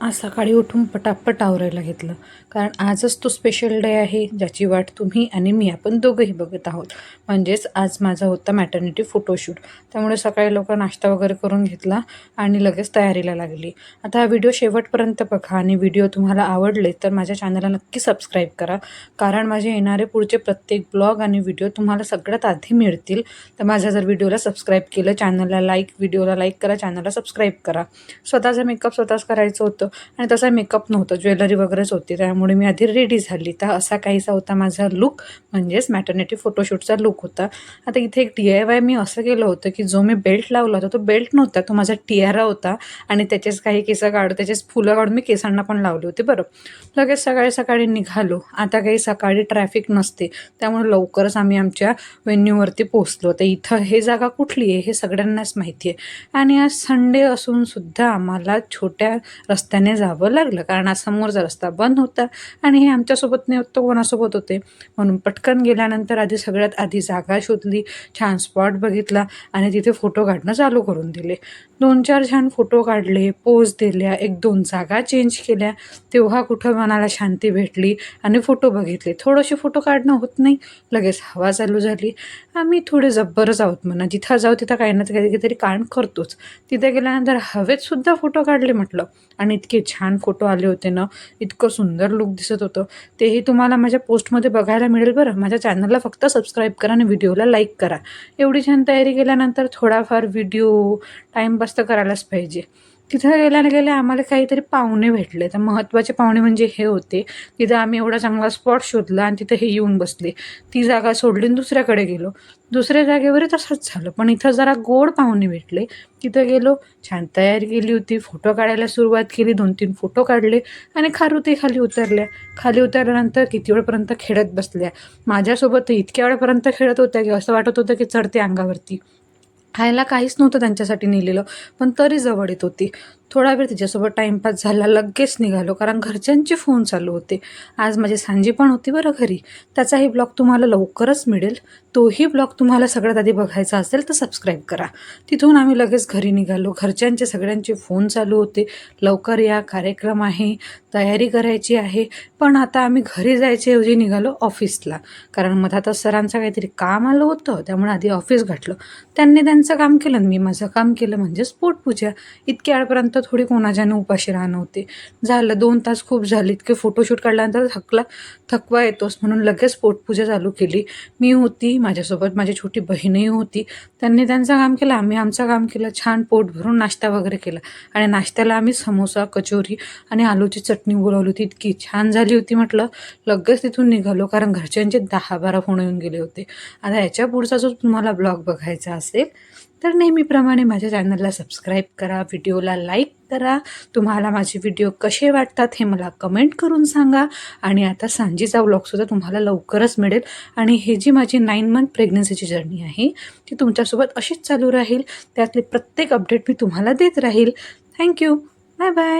आज सकाळी उठून पटापट आवरायला घेतलं. कारण आजच तो स्पेशल डे आहे ज्याची वाट तुम्ही आणि मी आपण दोघंही बघत आहोत. म्हणजेच आज माझा होता मॅटर्निटी फोटोशूट त्यामुळे सकाळी लवकर नाश्ता वगैरे करून घेतला आणि लगेच तयारीला लागली. आता हा व्हिडिओ शेवटपर्यंत बघा आणि व्हिडिओ तुम्हाला आवडले तर माझ्या चॅनलला नक्की सबस्क्राईब करा. कारण माझे येणारे पुढचे प्रत्येक ब्लॉग आणि व्हिडिओ तुम्हाला सगळ्यात आधी मिळतील. तर माझ्या जर व्हिडिओला सबस्क्राईब केलं चॅनलला लाईक व्हिडिओला लाईक करा चॅनलला सबस्क्राईब करा. स्वतःचा मेकअप स्वतःच करायचं होतं. आणि तसा मेकअप नव्हतं ज्वेलरी वगैरेच होती. त्यामुळे मी आधी रेडी झाली. तर असा काहीसा होता माझा लुक म्हणजेच मॅटर्निटी फोटोशूटचा लुक होता. आता इथे एक टी आय वाय मी असं केलं होतं की जो मी बेल्ट लावला होता तो बेल्ट नव्हता. तो माझा टियारा होता आणि त्याचेच काही केस काढून त्याचेच फुलं काढून मी केसांना पण लावले होते बरं. लगेच सकाळी सकाळी निघालो. आता काही सकाळी ट्रॅफिक नसते. त्यामुळे लवकरच आम्ही आमच्या वेन्यूवरती पोचलो तर इथं हे जागा कुठली आहे हे सगळ्यांनाच माहिती आहे. आणि आज संडे असून सुद्धा आम्हाला छोट्या त्याने जावं लागलं. कारण आज समोरचा रस्ता बंद होता आणि हे आमच्यासोबत नव्हतं होतं कोणासोबत होते? म्हणून पटकन गेल्यानंतर आधी सगळ्यात आधी जागा शोधली छान स्पॉट बघितला आणि तिथे फोटो काढणं चालू करून दिले. दोन चार छान फोटो काढले पोज दिल्या एक दोन जागा चेंज केल्या. तेव्हा कुठं मनाला शांती भेटली आणि फोटो बघितले. थोडेसे फोटो काढणं होत नाही लगेच हवा चालू झाली. आम्ही थोडे जब्बरच आहोत म्हणा जिथं जाऊ तिथं काही ना काहीतरी कारण करतोच. तिथे गेल्यानंतर हवेत सुद्धा फोटो काढले म्हटलं. आणि इतके छान फोटो आले होते ना इतकं सुंदर लुक दिसत होतं. तेही तुम्हाला माझ्या पोस्टमध्ये बघायला मिळेल बरं. माझ्या चॅनलला फक्त सबस्क्राईब करा आणि व्हिडिओला लाईक करा. एवढी छान तयारी केल्यानंतर थोडाफार व्हिडिओ टाईमपास तर करायलाच पाहिजे. तिथं गेल्या गेल्या आम्हाला काहीतरी पाहुणे भेटले. तर महत्त्वाचे पाहुणे म्हणजे हे होते तिथं आम्ही एवढा चांगला स्पॉट शोधला आणि तिथं हे येऊन बसले. ती जागा सोडली आणि दुसऱ्याकडे गेलो. दुसऱ्या जागेवरही तसंच झालं. पण इथं जरा गोड पाहुणे भेटले. तिथं गेलो छान तयारी केली होती फोटो काढायला सुरुवात केली दोन तीन फोटो काढले आणि खारुती खाली उतरल्या. खाली उतरल्यानंतर किती वेळपर्यंत खेळत बसल्या? माझ्यासोबत इतक्या वेळपर्यंत खेळत होत्या की असं वाटत होतं की चढते अंगावरती. खायला काहीच नव्हतं त्यांच्यासाठी नेलेलं पण तरी जवळ येत होती. थोडा वेळ तिच्यासोबत टाईमपास झाला लगेच निघालो कारण घरच्यांचे फोन चालू होते. आज माझी सांजी पण होती बरं घरी. त्याचाही ब्लॉग तुम्हाला लवकरच मिळेल. तोही ब्लॉग तुम्हाला सगळ्यात आधी बघायचा असेल तर सबस्क्राईब करा. तिथून आम्ही लगेच घरी निघालो. घरच्यांचे सगळ्यांचे फोन चालू होते. लवकर या कार्यक्रम आहे तयारी करायची आहे. पण आता आम्ही घरी जायच्याऐवजी निघालो ऑफिसला. कारण मधात सरांचं काहीतरी काम आलं होतं त्यामुळे आधी ऑफिस गाठलं. त्यांनी त्यांचं काम केलं आणि मी माझं काम केलं म्हणजेच पोटपूजा इतक्या वेळपर्यंत थोडी कोणाच्याने उपाशी राहणं होते. झालं दोन तास खूप झाले इतके फोटोशूट काढल्यानंतर थकला थकवा येतोच. म्हणून लगेच पोटपूजा चालू केली. मी होती माझ्यासोबत माझी छोटी बहीणही होती. त्यांनी त्यांचं काम केलं आम्ही आमचं काम केलं. छान पोट भरून नाश्ता वगैरे केला. आणि नाश्त्याला आम्ही समोसा कचोरी आणि आलूची चटणी बोलवली होती. इतकी छान झाली होती म्हटलं. लगेच तिथून निघालो कारण घरच्यांचे दहा बारा फोन येऊन गेले होते. आता याच्या पुढचा जो तुम्हाला ब्लॉग बघायचा असेल तर नेहमीप्रमाणे माझ्या चॅनलला सबस्क्राईब करा व्हिडिओला लाईक करा. तुम्हाला माझे व्हिडिओ कसे वाटतात हे मला कमेंट करून सांगा. आणि आता सांजेचा व्लॉगसुद्धा तुम्हाला लवकरच मिळेल. आणि हे जी माझी नाईन मंथ प्रेग्नन्सीची जर्नी आहे ती तुमच्यासोबत अशीच चालू राहील. त्यातले प्रत्येक अपडेट मी तुम्हाला देत राहील. Thank you bye bye